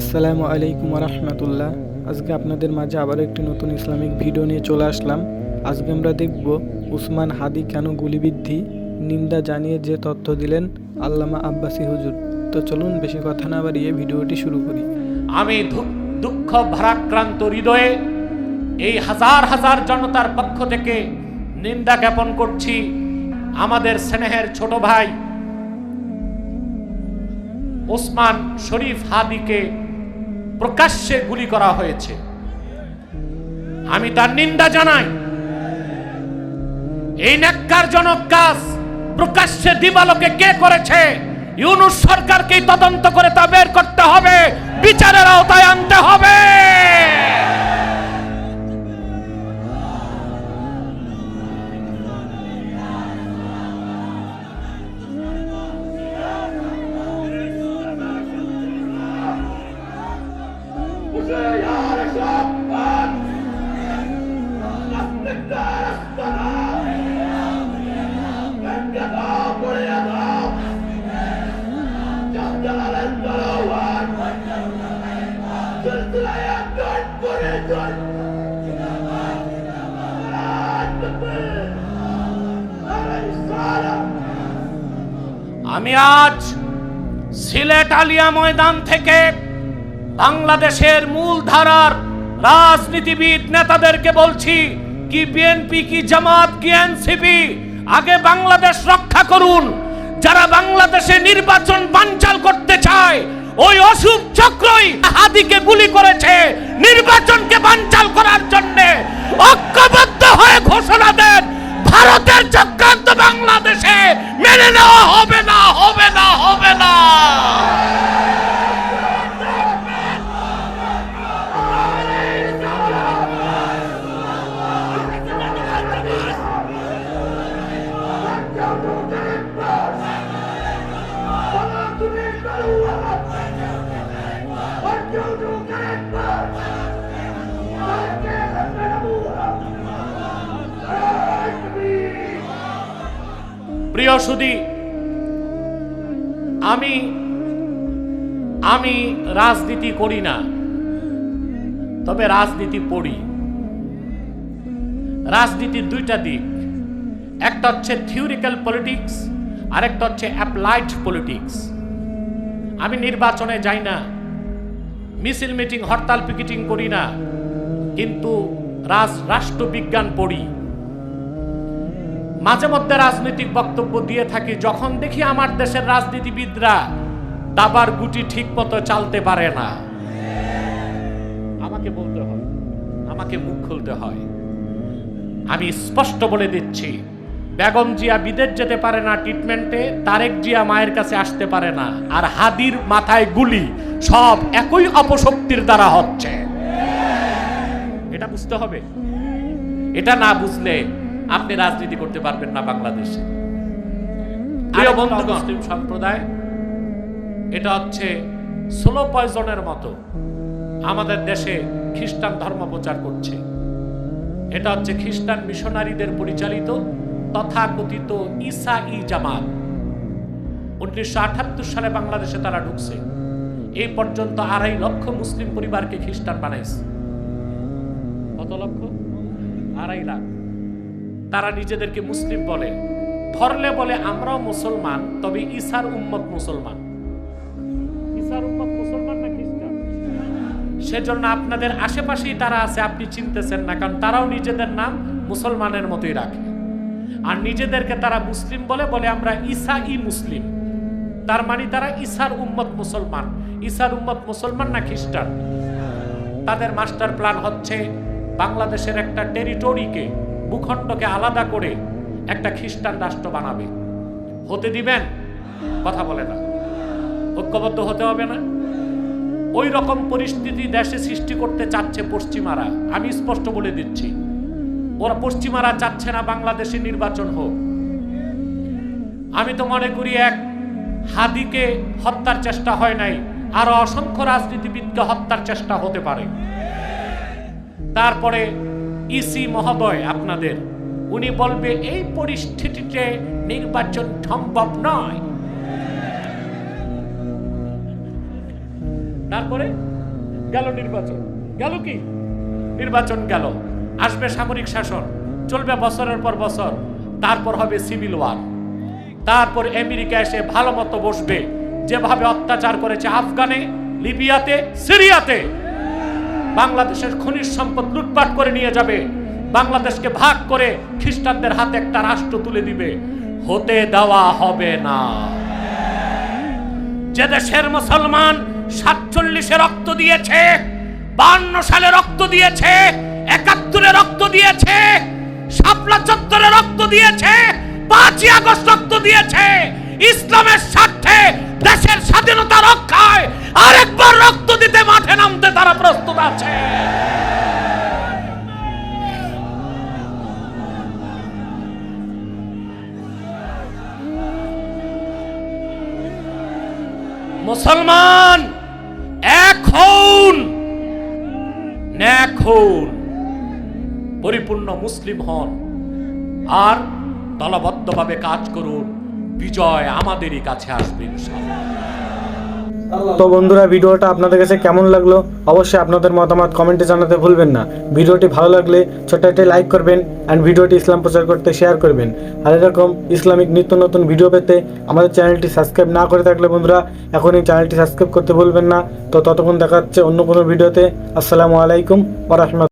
আসসালামু আলাইকুম রহমতুল্লাহ আজকে আপনাদের মাঝে আবার একটি নতুন ইসলামিক ভিডিও নিয়ে চলে আসলাম। আজকে আমরা দেখব উসমান হাদি কেন গুলিবিদ্ধি, নিন্দা জানিয়ে যে তথ্য দিলেন আল্লামা আব্বাসী হুজুর। তো চলুন বেশি কথা না বাড়িয়ে ভিডিওটি শুরু করি। আমি দুঃখ ভারাক্রান্ত হৃদয়ে এই হাজার হাজার জনতার পক্ষ থেকে নিন্দা জ্ঞাপন করছি আমাদের স্নেহের ছোট ভাই ওসমান শরীফ হাদিকে প্রকাশ্যে গুলি করা হয়েছে। আমি তার নিন্দা জানাই। এই ন্যাক্কারজনক কাজ প্রকাশ্যে দিবালোকে কে করেছে? ইউনুস সরকারকে তদন্ত করে তা বের করতে হবে। বিচারের আওতায় আনতে হবে। আমি আজ সিলেট আলিয়া ময়দান থেকে বাংলাদেশের মূল ধারার রাজনীতিবিদ নেতাদেরকে বলছি, কি বিএনপি কি জামাত, কি এনসিপি আগে বাংলাদেশ রক্ষা করুন। যারা বাংলাদেশে নির্বাচন বানচাল করতে চায়, ওই অশুভ চক্রই হাদিকে গুলি করেছে নির্বাচনকে বানচাল করার জন্য। ঐক্যবদ্ধ প্রিয় সুদী আমি আমি রাজনীতি করি না, তবে রাজনীতি পড়ি। রাজনীতির দুইটা দিক, একটা হচ্ছে থিওরিক্যাল পলিটিক্স আরেকটা হচ্ছে অ্যাপ্লাইড পলিটিক্স আমি নির্বাচনে যাই না, মিছিল, মিটিং, হরতাল, পিকেটিং করি না, কিন্তু রাজ, রাষ্ট্রবিজ্ঞান পড়ি। মাঝে মধ্যে রাজনৈতিক বক্তব্য দিয়ে থাকি, যখন দেখি আমার দেশের রাজনীতিবিদরা দাবার গুটি ঠিক মতো চালতে পারে না। আমাকে বলতে হয়, আমাকে মুখ খুলতে হয়। আমি স্পষ্ট বলে দিচ্ছি, বেগম জিয়া বিদেশ যেতে পারে না ট্রিটমেন্টে তারেক জিয়া মায়ের কাছে আসতে পারে না, আর হাদির মাথায় গুলি সব একই অপশক্তির দ্বারা হচ্ছে। এটা বুঝতে হবে। এটা না বুঝলে আপনি রাজনীতি করতে পারবেন না বাংলাদেশে। প্রিয় বন্ধুগণ মুসলিম সম্প্রদায়। এটা হচ্ছে সোলো পয়জনের মতো আমাদের দেশে খ্রিস্টান ধর্ম প্রচার করছে। এটা হচ্ছে খ্রিস্টান মিশনারিদের পরিচালিত তথাকথিত ইসা ই জামাত। উনিশশো আঠাত্তর সালে বাংলাদেশে তারা ঢুকছে। এই পর্যন্ত আড়াই লক্ষ মুসলিম পরিবারকে খ্রিস্টান বানাইছে। কত লক্ষ? আড়াই লাখ। তারা নিজেদেরকে মুসলিম বলে। ধরলে বলে, আমরাও মুসলমান, তবে ইসার উম্মত মুসলমান। মুসলমান না খ্রিস্টান? সেজন্য আপনাদের আশেপাশেই তারা আছে, আপনি চিনতেছেন না, কারণ তারাও নিজেদের নাম মুসলমানের মতোই রাখে। আর নিজেদেরকে তারা মুসলিম বলে বলে, আমরা ঈসা ই মুসলিম। তার মানে তারা ঈসার উম্মত মুসলমান। ঈসার উম্মত মুসলমান না খ্রিস্টান? তাদের মাস্টার প্ল্যান হচ্ছে বাংলাদেশের একটা টেরিটরিকে ভূখণ্ডকে আলাদা করে একটা খ্রিস্টান রাষ্ট্র বানাবে। হতে দিবেন? কথা বলে না। ঐক্যবদ্ধ হতে হবে না। ওই রকম পরিস্থিতি দেশে সৃষ্টি করতে চাচ্ছে পশ্চিমারা। আমি স্পষ্ট বলে দিচ্ছি, ওরা পশ্চিমারা চাচ্ছে না বাংলাদেশে নির্বাচন হোক। আমি তো মনে করি এক হাদিকে হত্যার চেষ্টা হয় নাই, আরও অসংখ্য রাজনীতিবিদকে হত্যার চেষ্টা হতে পারে। তারপরে ইসি মহোদয় আপনাদের। উনি বলবে, এই পরিস্থিতিতে নির্বাচন সম্ভব নয়। তারপরে গেল নির্বাচন। গেল কি? নির্বাচন গেল। আসবে সামরিক শাসন। চলবে বছরের পর বছর। তারপর হবে সিভিল ওয়ার তারপর আমেরিকা এসে ভালো মতো বসবে। যেভাবে অত্যাচার করেছে আফগানে, লিবিয়াতে, সিরিয়াতে। বাংলাদেশের খনিজ সম্পদ লুটপাট করে নিয়ে যাবে। বাংলাদেশকে ভাগ করে খ্রিস্টানদের হাতে একটা রাষ্ট্র তুলে দিবে। হতে দেওয়া হবে না। যে দেশের মুসলমান সাতচল্লিশে রক্ত দিয়েছে, বান্ন সালে রক্ত দিয়েছে, একাত্তরে রক্ত দিয়েছে, শাপলা চত্বরে রক্ত দিয়েছে, পাঁচই আগস্ট রক্ত দিয়েছে। ইসলামের স্বার্থে দেশের স্বাধীনতা রক্ষায় আরেকবার রক্ত দিতে মাঠে নামতে তারা প্রস্তুত আছে। মুসলমান, এক হন পরিপূর্ণ মুসলিম হন আর দলবদ্ধভাবে কাজ করুন। বিজয় আমাদেরই কাছে আসবে ইনশাআল্লাহ। তো বন্ধুরা, ভিডিওটা আপনাদের কাছে কেমন লাগল? অবশ্যই আপনাদের মতামত কমেন্টে জানাতে ভুলবেন না। ভিডিওটি ভালো লাগলে ছোট্ট একটি লাইক করবেন অ্যান্ড ভিডিওটি ইসলাম প্রচার করতে শেয়ার করবেন। আর এরকম ইসলামিক নিত্য নতুন ভিডিও পেতে আমাদের চ্যানেলটি সাবস্ক্রাইব না করে থাকলে বন্ধুরা এখন এই চ্যানেলটি সাবস্ক্রাইব করতে ভুলবেন না। তো ততক্ষণ দেখা হচ্ছে অন্য কোনো ভিডিওতে আসসালামু আলাইকুম ওরহমত